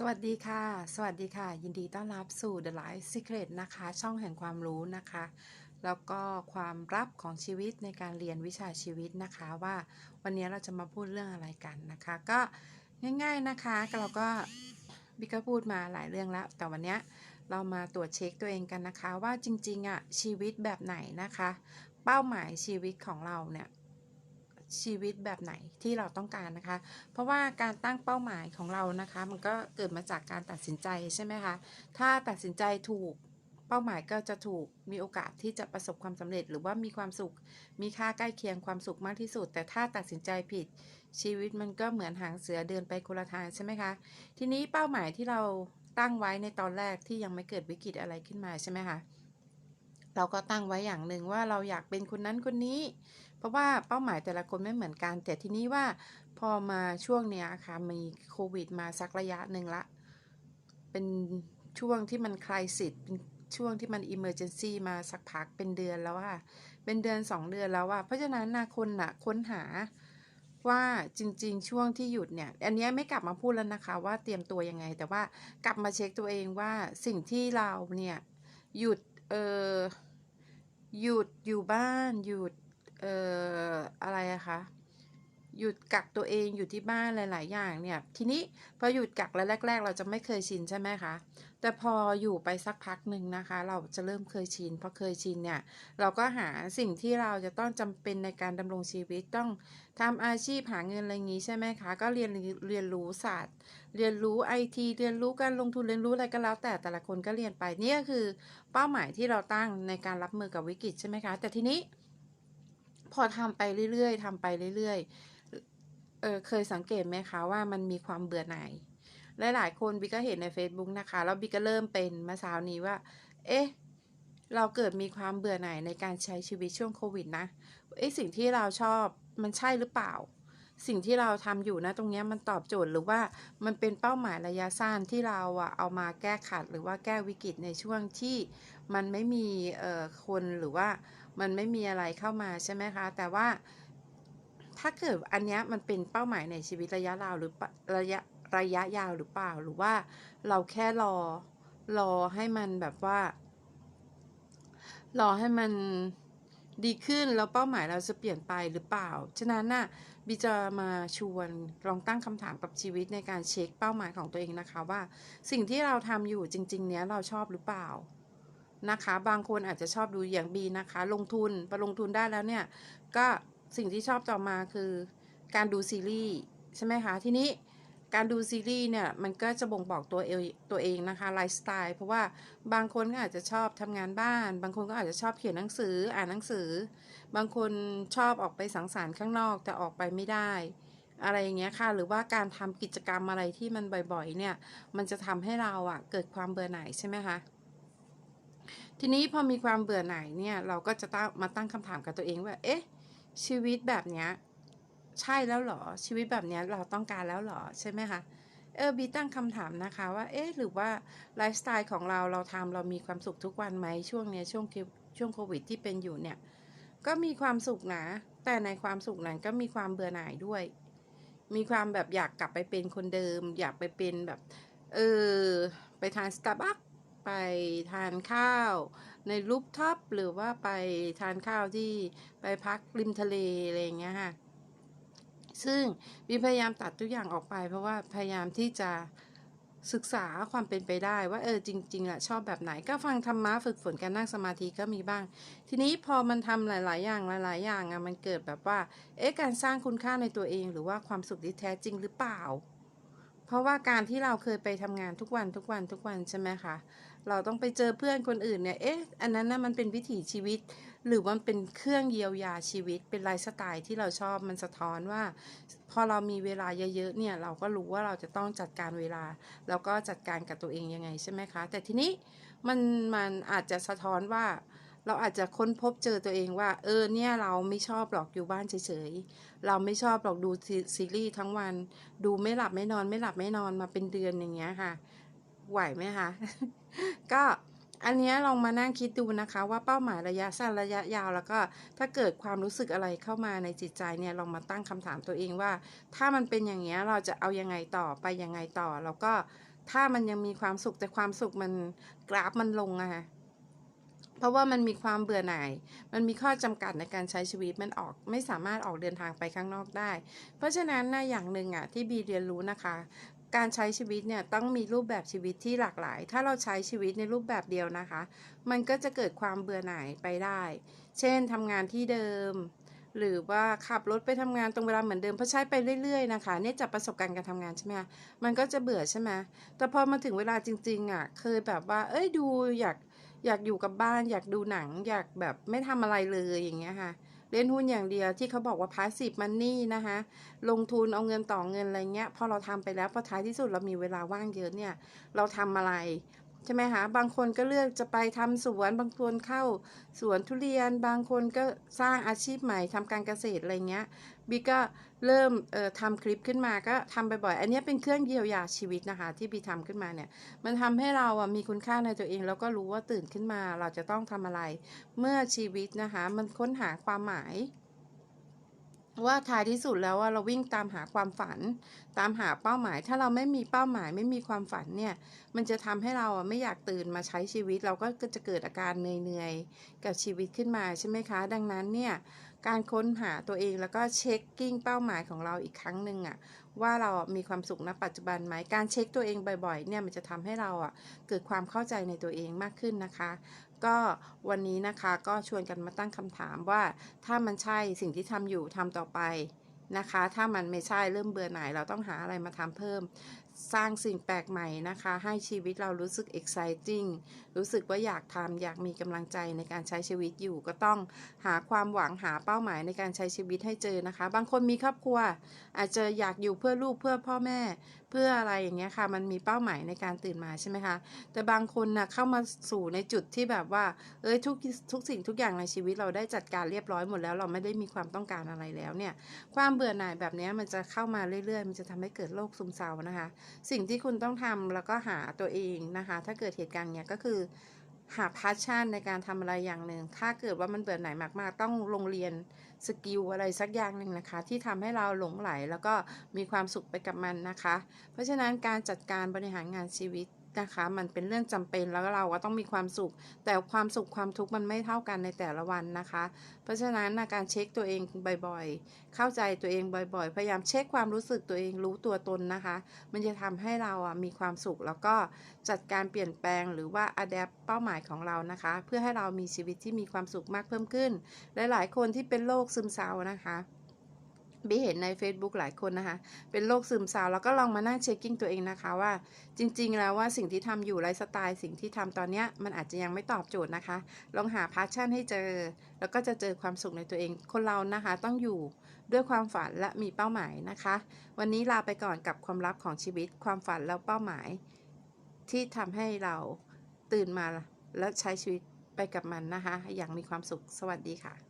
สวัสดีค่ะ สวัสดีค่ะ ยินดีต้อนรับสู่ The Life Secret นะคะ ช่องแห่งความรู้นะคะ แล้วก็ความลับของชีวิตในการเรียนวิชาชีวิตนะคะว่าวันนี้เราจะมาพูดเรื่องอะไรกันนะคะ ก็ง่าย ๆนะคะเราก็บิ๊กก็พูดมาหลายเรื่องแล้ว แต่วันนี้เรามาตรวจเช็คตัวเองกันนะคะ ว่าจริงๆอะชีวิตแบบไหนนะคะ เป้าหมายชีวิตของเราเนี่ย ชีวิตแบบไหนที่เราต้องการนะคะ เพราะว่าการตั้งเป้าหมายของเรานะคะ มันก็เกิดมาจากการตัดสินใจใช่ไหมคะถ้าตัดสินใจถูกเป้าหมายก็จะถูกมีโอกาสที่จะประสบความสำเร็จ หรือว่ามีความสุข มีค่าใกล้เคียงความสุขมากที่สุด แต่ถ้าตัดสินใจผิด ชีวิตมันก็เหมือนหางเสือเดินไปคนละทางใช่ไหมคะ ทีนี้เป้าหมายที่เราตั้งไว้ในตอนแรกที่ยังไม่เกิดวิกฤตอะไรขึ้นมาใช่ไหมคะเราก็ตั้งไว้อย่างหนึ่งว่าเราอยากเป็นคนนั้นคนนี้ เพราะว่าเป้าหมายแต่ละคนไม่เหมือนกัน แต่ทีนี้ว่าพอมาช่วงเนี้ยค่ะมีโควิดมาสักระยะหนึ่งละ เป็นช่วงที่มันคลายสิทธิ์ช่วงที่มันอิมเมอร์เจนซีมาสักพักเป็นเดือนแล้วค่ะเป็นเดือนสองเดือนแล้วอะเพราะฉะนั้นนะคนน่ะค้นหาว่าจริงๆ ช่วงที่หยุดเนี่ย อันนี้ไม่กลับมาพูดแล้วนะคะ ว่าเตรียมตัวยังไง แต่ว่ากลับมาเช็คตัวเองว่าสิ่งที่เราเนี่ย หยุดเออหยุดอยู่บ้านหยุด เอ่ออะไรอะคะหยุดกักตัวเองอยู่ที่บ้านหลาย ๆ อย่างเนี่ย ทีนี้พอหยุดกักแล้วแรก ๆ เราจะไม่เคยชินใช่ไหมคะ แต่พออยู่ไปสักพักหนึ่งนะคะ เราจะเริ่มเคยชินพอเคยชินเนี่ย เราก็หาสิ่งที่เราจะต้องจำเป็นในการดำรงชีวิตต้องทำอาชีพหาเงินอะไรอย่างนี้ใช่ไหมคะ ก็เรียนเรียนรู้ศาสตร์ เรียนรู้ไอทีเรียนรู้การลงทุนเรียนรู้อะไรก็แล้ว แต่แต่ละคนก็เรียนไปนี่ก็คือเป้าหมายที่เราตั้งในการรับมือกับวิกฤตใช่ไหมคะ แต่ทีนี้ พอทำไปเรื่อยๆทำไปเรื่อยๆเออเคยสังเกตไหมคะว่ามันมีความเบื่อหน่ายหลายๆคนบิ๊กก็เห็นใน Facebook นะคะแล้วบิ๊กก็เริ่มเป็นมาสาวนี้ว่า เอ๊ะเราเกิดมีความเบื่อหน่ายในการใช้ชีวิตช่วงโควิดนะเอ๊ะสิ่งที่เราชอบมันใช่หรือเปล่า สิ่งที่เราทำอยู่นะตรงนี้มันตอบโจทย์หรือว่ามันเป็นเป้าหมายระยะสั้นที่เราอะเอามาแก้ขัดหรือว่าแก้วิกฤตในช่วงที่มันไม่มีเอ่อคนหรือว่า มันไม่มีอะไรเข้ามาใช่ไหมคะ แต่ว่าถ้าเกิดอันนี้มันเป็นเป้าหมายในชีวิตระยะยาวหรือระยะระยะยาวหรือเปล่าหรือว่าเราแค่รอรอให้มันแบบว่า รอให้มันดีขึ้นแล้วเป้าหมายเราจะเปลี่ยนไปหรือเปล่า ฉะนั้นน่ะบีจะมาชวนลองตั้งคำถามกับชีวิตในการเช็คเป้าหมายของตัวเองนะคะว่า สิ่งที่เราทำอยู่จริง ๆ เนี้ยเราชอบหรือเปล่า นะคะ บางคนอาจจะชอบดูอย่างบีนะคะ ลงทุนพอลงทุนได้แล้วเนี่ย ก็สิ่งที่ชอบต่อมาคือการดูซีรีส์ใช่ไหมคะทีนี้การดูซีรีส์เนี่ยมันก็จะบ่งบอกตัวเองตัวเองนะคะไลฟ์สไตล์เพราะว่าบางคนก็อาจจะชอบทำงานบ้าน บางคนก็อาจจะชอบเขียนหนังสืออ่านหนังสือ บางคนชอบออกไปสังสรรค์ข้างนอกแต่ออกไปไม่ได้ อะไรอย่างเงี้ยค่ะหรือว่าการทำกิจกรรมอะไรที่มันบ่อยๆเนี่ยมันจะทำให้เราอะเกิดความเบื่อหน่ายใช่ไหมคะ ทีนี้พอมีความเบื่อหน่ายเนี่ยเราก็จะต้องมาตั้งคำถามกับตัวเองว่า เอ๊ะ ชีวิตแบบเนี้ยใช่แล้วหรอ ชีวิตแบบนี้เราต้องการแล้วหรอใช่ไหมคะเออบีตั้งคำถามนะคะว่า เอ๊ะ หรือว่าไลฟ์สไตล์ของเราเราทำเรามีความสุขทุกวันไหมช่วงเนี้ยช่วงช่วงโควิดที่เป็นอยู่เนี่ย ก็มีความสุขนะ แต่ในความสุขนั้นก็มีความเบื่อหน่ายด้วย มีความแบบอยากกลับไปเป็นคนเดิม อยากไปเป็นแบบ เออ ไปทานสตาร์บัค ไปทานข้าว ในรูปท็อปหรือว่าไปทานข้าวที่ไปพักริมทะเลอะไรอย่างเงี้ยค่ะ ซึ่งบีพยายามตัดทุกอย่างออกไป เพราะว่าพยายามที่จะศึกษาความเป็นไปได้ว่าเออจริงๆอะชอบแบบไหนก็ฟังธรรมะฝึกฝนการนั่งสมาธิก็มีบ้าง ทีนี้พอมันทำหลาย ๆ อย่างหลาย ๆ อย่างอะมันเกิดแบบว่าเอ๊ะการสร้างคุณค่าในตัวเอง หรือว่าความสุขที่แท้จริงหรือเปล่า เพราะว่าการที่เราเคยไปทำงานทุกวันทุกวันทุกวันใช่ไหมคะเราต้องไปเจอเพื่อนคนอื่นเนี่ยเอ๊ะอันนั้นนะ่ะมันเป็นวิถีชีวิต หรือมันเป็นเครื่องเยียวยาชีวิต เป็นไลฟ์สไตล์ที่เราชอบมันสะท้อนว่า พอเรามีเวลาเยอะๆเนี่ยเราก็รู้ว่าเราจะต้องจัดการเวลา แล้วก็จัดการกับตัวเองยังไงใช่ไหมคะ แต่ทีนี้มันมันอาจจะสะท้อนว่า เราอาจจะค้นพบเจอตัวเองว่า เออเนี่ยเราไม่ชอบหรอกอยู่บ้านเฉยๆ เราไม่ชอบหรอกดูซีรีส์ทั้งวัน ดูไม่หลับไม่นอน ไม่หลับไม่นอนมาเป็นเดือนอย่างเงี้ยค่ะ ไหวไหมคะ ก็อันนี้ลองมานั่งคิดดูนะคะว่าเป้าหมายระยะสั้นระยะยาวแล้วก็ถ้าเกิดความรู้สึกอะไรเข้ามาในจิตใจเนี่ยลองมาตั้งคำถามตัวเองว่า ถ้ามันเป็นอย่างนี้เราจะเอายังไงต่อไปยังไงต่อ แล้วก็ถ้ามันยังมีความสุขแต่ความสุขมันกราฟมันลงอะค่ะ เพราะว่ามันมีความเบื่อหน่าย มันมีข้อจำกัดในการใช้ชีวิต มันออกไม่สามารถออกเดินทางไปข้างนอกได้ เพราะฉะนั้นนะอย่างหนึ่งอะที่บีเรียนรู้นะคะ การใช้ชีวิตเนี่ยต้องมีรูปแบบชีวิตที่หลากหลาย ถ้าเราใช้ชีวิตในรูปแบบเดียวนะคะ มันก็จะเกิดความเบื่อหน่ายไปได้ เช่นทำงานที่เดิม หรือว่าขับรถไปทำงานตรงเวลาเหมือนเดิมเพราะใช้ไปเรื่อยๆนะคะเนี่ยจากประสบการณ์การทำงานใช่ไหมมันก็จะเบื่อใช่ไหมแต่พอมาถึงเวลาจริงๆอะเคยแบบว่า เอ้ยดูอยาก อยากอยู่กับบ้านอยากดูหนังอยากแบบไม่ทำอะไรเลยอย่างเงี้ยค่ะ เล่นหุ้นอย่างเดียวที่เขาบอกว่าพาสซีฟมันนี่นะคะ ลงทุนเอาเงินต่อเงินอะไรเงี้ย พอเราทำไปแล้วพอท้ายที่สุดเรามีเวลาว่างเยอะเนี่ย เราทำอะไร ช่ไหมคะบางคนก็เลือกจะไปทำสวน บางคนเข้าสวนทุเรียน บางคนก็สร้างอาชีพใหม่ทำการเกษตรอะไรเงี้ยบีก็เริ่มทำคลิปขึ้นมาก็ทำบ่อยๆ อันนี้เป็นเครื่องเยียวยาชีวิตนะคะ ที่บีทำขึ้นมาเนี่ย มันทำให้เราอะมีคุณค่าในตัวเอง แล้วก็รู้ว่าตื่นขึ้นมาเราจะต้องทำอะไร เมื่อชีวิตนะคะ มันค้นหาความหมาย ว่าท้ายที่สุดแล้วว่าเราวิ่งตามหาความฝัน ตามหาเป้าหมาย ถ้าเราไม่มีเป้าหมายไม่มีความฝันเนี่ย มันจะทำให้เราอะไม่อยากตื่นมาใช้ชีวิต เราก็จะเกิดอาการเหนื่อยๆกับชีวิตขึ้นมาใช่ไหมคะ ดังนั้นเนี่ยการค้นหาตัวเองแล้วก็เช็คกิ้งเป้าหมายของเราอีกครั้งหนึ่งอะว่าเรามีความสุขณปัจจุบันไหมการเช็คตัวเองบ่อยๆ เนี่ยมันจะทำให้เราอะเกิดความเข้าใจในตัวเองมากขึ้นนะคะ ก็วันนี้นะคะก็ชวนกันมาตั้งคำถามว่า ถ้ามันใช่สิ่งที่ทำอยู่ทำต่อไปนะคะ ถ้ามันไม่ใช่เริ่มเบื่อหน่ายเราต้องหาอะไรมาทำเพิ่ม สร้างสิ่งแปลกใหม่นะคะ ให้ชีวิตเรารู้สึก exciting รู้สึกว่าอยากทำอยากมีกำลังใจในการใช้ชีวิตอยู่ ก็ต้องหาความหวังหาเป้าหมายในการใช้ชีวิตให้เจอนะคะ บางคนมีครอบครัว อาจจะอยากอยู่เพื่อลูกเพื่อพ่อแม่ เพื่ออะไรอย่างเงี้ยค่ะ มันมีเป้าหมายในการตื่นมาใช่ไหมคะ แต่บางคนนะเข้ามาสู่ในจุดที่แบบว่า เอ้ยทุกทุกสิ่งทุกอย่างในชีวิตเราได้จัดการเรียบร้อยหมดแล้ว เราไม่ได้มีความต้องการอะไรแล้วเนี่ย ความเบื่อหน่ายแบบนี้มันจะเข้ามาเรื่อยๆ มันจะทำให้เกิดโรคซึมเศร้านะคะสิ่งที่คุณต้องทำแล้วก็หาตัวเองนะคะ ถ้าเกิดเหตุการณ์เนี้ยก็คือหาพาชั่นในการทำอะไรอย่างหนึ่ง ถ้าเกิดว่ามันเบื่อหน่ายมากๆ ต้องลงเรียนสกิลอะไรสักอย่างหนึ่งนะคะ ที่ทำให้เราหลงไหลแล้วก็มีความสุขไปกับมันนะคะ เพราะฉะนั้นการจัดการบริหารงานชีวิต นะคะ มันเป็นเรื่องจำเป็นแล้วเราก็ต้องมีความสุข แต่ความสุขความทุกข์มันไม่เท่ากันในแต่ละวันนะคะ เพราะฉะนั้นนะการเช็คตัวเองบ่อยๆ เข้าใจตัวเองบ่อยๆ พยายามเช็คความรู้สึกตัวเองรู้ตัวตนนะคะ มันจะทำให้เราอะมีความสุขแล้วก็จัดการเปลี่ยนแปลงหรือว่า adapt เป้าหมายของเรานะคะ เพื่อให้เรามีชีวิตที่มีความสุขมากเพิ่มขึ้น หลายๆ คนที่เป็นโรคซึมเศร้านะคะ บีเห็นใน Facebook หลายคนนะคะ เป็นโรคซึมเศร้าแล้วก็ลองมานั่งเช็คกิ้งตัวเองนะคะว่า จริง ๆ แล้วว่าสิ่งที่ทำอยู่ไลฟ์สไตล์สิ่งที่ทำตอนเนี้ยมันอาจจะยังไม่ตอบโจทย์นะคะ ลองหาพาชั่นให้เจอ แล้วก็จะเจอความสุขในตัวเอง คนเรานะคะ ต้องอยู่ด้วยความฝันและมีเป้าหมายนะคะ วันนี้ลาไปก่อนกับความลับของชีวิต ความฝันแล้วเป้าหมาย ที่ทำให้เราตื่นมาและใช้ชีวิตไปกับมันนะคะ อย่างมีความสุขสวัสดีค่ะ